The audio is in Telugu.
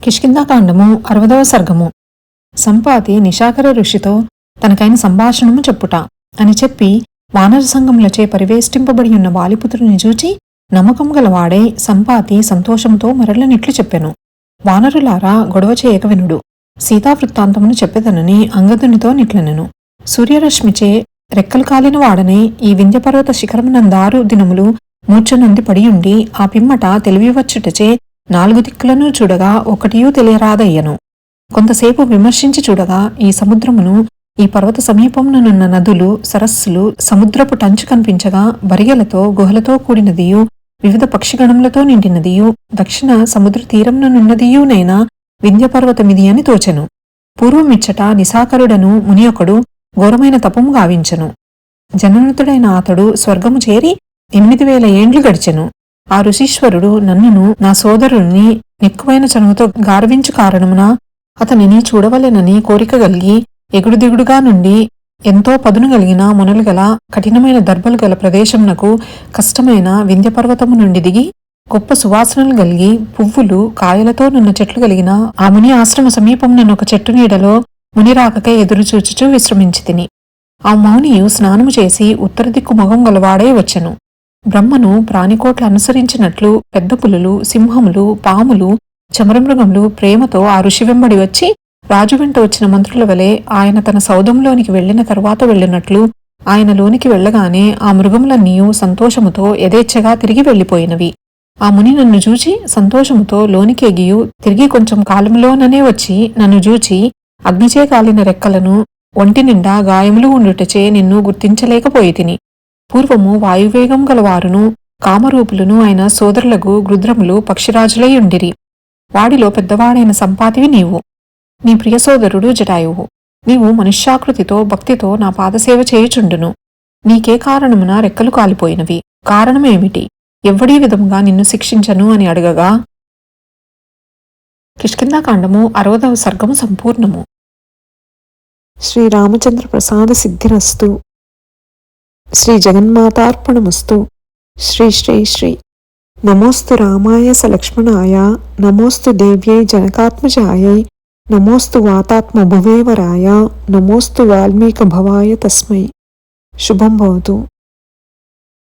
కిష్కిందాకాండము అరవదవ సర్గము. సంపాతి నిశాకర ఋషితో తనకైన సంభాషణము చెప్పుట అని చెప్పి వానర సంఘములచే పరివేష్టింపబడి ఉన్న బాలిపుత్రుని చూచి నమ్మకం గలవాడై సంపాతి సంతోషంతో మరలనిట్లు చెప్పెను. వానరులారా గొడవ చేయక వినుడు సీతావృత్తాంతమును చెప్పెదనని అంగదునితో నిట్లనెను. సూర్యరశ్మిచే రెక్కలు కాలిన వాడనే ఈ వింధ్యపర్వత శిఖరమునందారు దినములు మూర్ఛనుంది పడియుండి ఆ పిమ్మట తెలివివచ్చుటచే నాలుగు దిక్కులను చూడగా ఒకటియూ తెలియరాదయ్యను. కొంతసేపు విమర్శించి చూడగా ఈ సముద్రమును ఈ పర్వత సమీపముననున్న నదులు సరస్సులు సముద్రపు టంచు కనిపించగా బరిగెలతో గుహలతో కూడినదియు వివిధ పక్షిగణములతో నిండినదియు దక్షిణ సముద్ర తీరంననున్నదియునైనా వింధ్యపర్వతమిది అని తోచెను. పూర్వమిచ్చట నిశాకరుడను మునియొకడు ఘోరమైన తపము గావించెను. జననతుడైన అతడు స్వర్గము చేరి ఎనిమిది వేల ఏండ్లు గడిచెను. ఆ ఋషీశ్వరుడు నన్నును నా సోదరుని నెక్కువైన చనువుతో గార్వించు కారణమున అతనిని చూడవలెనని కోరిక గలిగి ఎగుడు దిగుడుగా నుండి ఎంతో పదును కలిగిన మునలు గల కఠినమైన దర్భలు గల ప్రదేశమునకు కష్టమైన వింధ్యపర్వతము నుండి దిగి గొప్ప సువాసనలు కలిగి పువ్వులు కాయలతో నున్న చెట్లు కలిగిన ఆ ముని ఆశ్రమ సమీపమున ఒక చెట్టు నీడలో ముని రాకకై విశ్రమించి తిని ఆ మౌనియు స్నానము చేసి ఉత్తర దిక్కు మొగం గలవాడే వచ్చెను. బ్రహ్మను ప్రాణికోట్లు అనుసరించినట్లు పెద్ద పులులు సింహములు పాములు చమరమృగములు ప్రేమతో ఆ ఋషి వెంబడి వచ్చి రాజు వెంట వచ్చిన మంత్రుల వలె ఆయన తన సౌధంలోనికి వెళ్ళిన తరువాత వెళ్ళినట్లు ఆయన లోనికి వెళ్ళగానే ఆ మృగములన్నీయు సంతోషముతో యథేచ్ఛగా తిరిగి వెళ్ళిపోయినవి ఆ ముని నన్ను చూచి సంతోషముతో లోనికి ఎగియు తిరిగి కొంచెం కాలంలోననే వచ్చి నన్ను చూచి అగ్నిచే కాలిన రెక్కలను ఒంటి నిండా గాయములు ఉండుటచే నిన్ను గుర్తించలేకపోయి తిని పూర్వము వాయువేగం గలవారును కామరూపులను ఆయన సోదరులకు గృద్రములు పక్షిరాజులై ఉండిరి. వాడిలో పెద్దవాడైన సంపాతివి నీవు. నీ ప్రియ సోదరుడు జటాయువు. నీవు మనుష్యాకృతితో భక్తితో నా పాదసేవ చేయుచుండును. నీకే కారణమున రెక్కలు కాలిపోయినవి. కారణమేమిటి? ఎవ్వడీ విధముగా నిన్ను శిక్షించను అని అడగగా కిష్కిందాకాండము అరవదవ సర్గము సంపూర్ణము. శ్రీరామచంద్ర ప్రసాద సిద్ధిరస్తు. శ్రీ జగన్మాతార్పణమస్తు శ్రీ శ్రీ శ్రీ నమోస్తు రామాయ సలక్ష్మణాయ నమోస్తు దేవ్యై జనకాత్మజాయై నమోస్తు వాతాత్మ భువేవరాయ నమోస్తు వాల్మీక భవాయ తస్మై శుభం భవతు